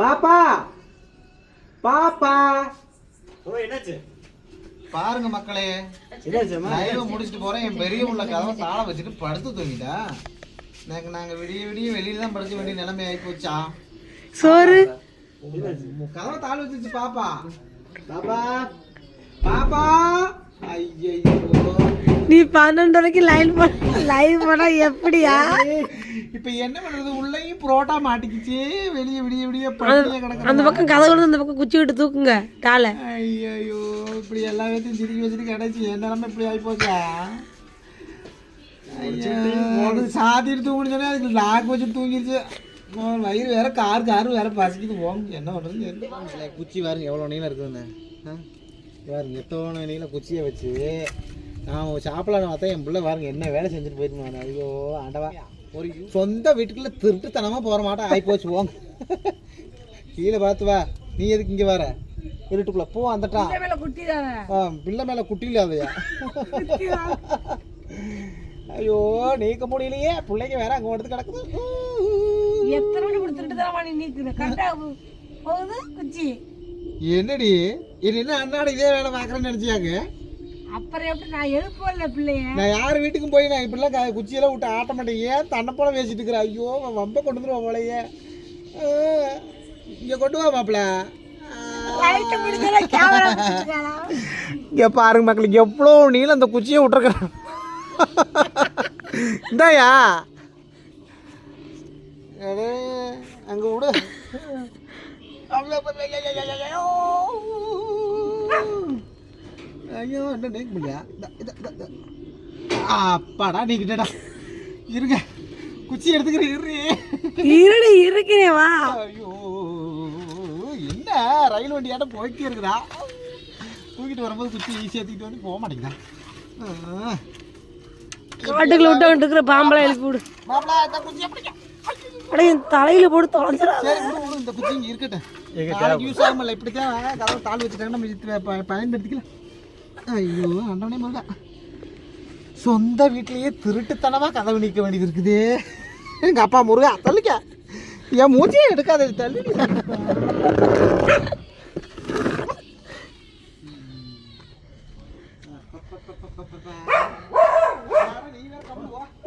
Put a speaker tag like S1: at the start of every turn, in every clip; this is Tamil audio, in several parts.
S1: பாப்பா! பாப்பா!
S2: ஓ என்னாச்சு?
S3: பாருங்க மக்களே லைவ் முடிச்சுட்டு போறேன். என் பெரிய உள்ள கதவை தாளம் வச்சுட்டு படுத்து தூங்கிட்டா. எனக்கு நாங்க விடிய விடிய வெளியில தான் படுக்க வேண்டிய நிலைமை ஆகி போச்சா?
S4: சோறு?
S3: கதவை தாள் வச்சிருச்சு பாப்பா.
S1: பாப்பா! பாப்பா! ஐயோ
S4: நீ பன்னெண்டு வரைக்கும் லைன் போட லைவ் போனா எப்படியா?
S3: இப்ப என்ன பண்றது? உள்ளேயும் புரோட்டா மாட்டிக்கிச்சு. வெளிய விடிய விடிய படுக்கைய
S4: அந்த
S3: கிடக்குறேன்
S4: பக்கம் கதை கொண்டு அந்த பக்கம் குச்சி விட்டு தூக்குங்க டாலை
S3: ஐயோ இப்படி எல்லா பேர்த்தையும் சிரிக்க வச்சுட்டு கிடைச்சி. என் நிலைமை இப்படி ஆகி போச்சா அது சாத்திட்டு தூங்குன்னு சொன்னா அதுக்கு லாக் வச்சு தூங்கிருச்சு. உம், வயிறு வேற கார் கார் வேற பசிக்குது. போங்க என்ன பண்றது தெரியல. குச்சி பாருங்க எவ்வளோ நீளம் இருக்குதுன்னு? பாருங்க எத்தனை நீளம் குச்சியை வச்சு. நான் சாப்பிடலான்னு பார்த்தா என் பிள்ளை பாருங்க என்ன வேலை செஞ்சுட்டு போயிருந்தேன். ஐயோ ஆண்டவா. சொந்த வீட்டுக்குள்ள திருட்டுத்தனமா போற மாட்டேன். ஆகி போச்சு போங்க. கீழே பார்த்து வா. நீ எதுக்கு இங்க வர? இருட்டுக்குள்ள போ வந்துட்டா
S4: குட்டி
S3: ஆ, பிள்ளை மேல குட்டி இல்லாதயா? ஐயோ நீக்க முடியலையே. பிள்ளைங்க வேற அங்க எடுத்து கிடக்குது.
S4: எத்தனை மணி கொடுத்துட்டு தான் நீ நீக்குது? கரெக்டா போகுது குச்சி.
S3: என்னடி? இது என்ன அண்ணாட இதே வேலை பார்க்குறேன்னு நினச்சியாங்க
S4: அப்புறம் எப்படி நான் எழுப்பல பிள்ளைய.
S3: நான் யார் வீட்டுக்கும் போய் நான் இப்படிலாம் குச்சியெல்லாம் விட்டு ஆட்ட மாட்டேன். ஏன் தன்னை போல பேசிட்டு இருக்கிற? ஐயோ வம்ப கொண்டு வந்துருவான் போலையே. இங்கே கொண்டு வா மாப்பிள்ள இங்கே பாருங்க மக்களுக்கு எவ்வளோ நீளம் அந்த குச்சியை விட்டுருக்குறான் இந்தாயா. அங்க விடு. ஐயோ என்ன நீக்க முடியா அப்பாடா நீக்கிட்டடா இருங்க. குச்சி எடுத்துக்கிறேன் இரு
S4: இருடு இருக்கிறேன் வா.
S3: ஐயோ என்ன? ரயில் வண்டியாட்டம் போயிட்டே இருக்குடா தூக்கிட்டு வரும்போது குச்சி ஈஸியாக தூக்கிட்டு வந்து போக மாட்டேங்குதா? ஆ.
S4: காட்டுக்குள்ள விட்டு இருக்கிற பாம்பளை எழுப்பி விடு. அப்படியே தலையில போட்டு தொலைஞ்சிடா
S3: இந்த குச்சி இங்கே இருக்கட்டும். யூஸ் ஆகும்ல இப்படி தான் கதவை தாள் வச்சுட்டாங்க நம்ம இது ப- பயன்படுத்திக்கலாம். ஐயோ அண்டவனே முருகா சொந்த வீட்லயே திருட்டுத்தனமாக கதவு நிற்க வேண்டியது இருக்குது. எங்கள் அப்பா முருகா தள்ளிக்க என் மூச்சியே எடுக்காத தள்ளி.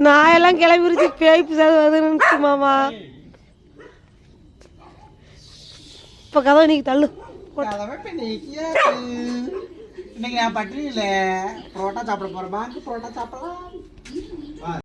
S4: நாயெல்லாம் கிளம்பிருச்சு பேய் பிசாது வருதுன்னு மாமா. இப்ப கதவை நீங்க தள்ளு.
S3: இன்னைக்கு நான் பட்டினி இல்லை புரோட்டா சாப்பிட போகிறேன் வாங்க புரோட்டா சாப்பிடலாம்.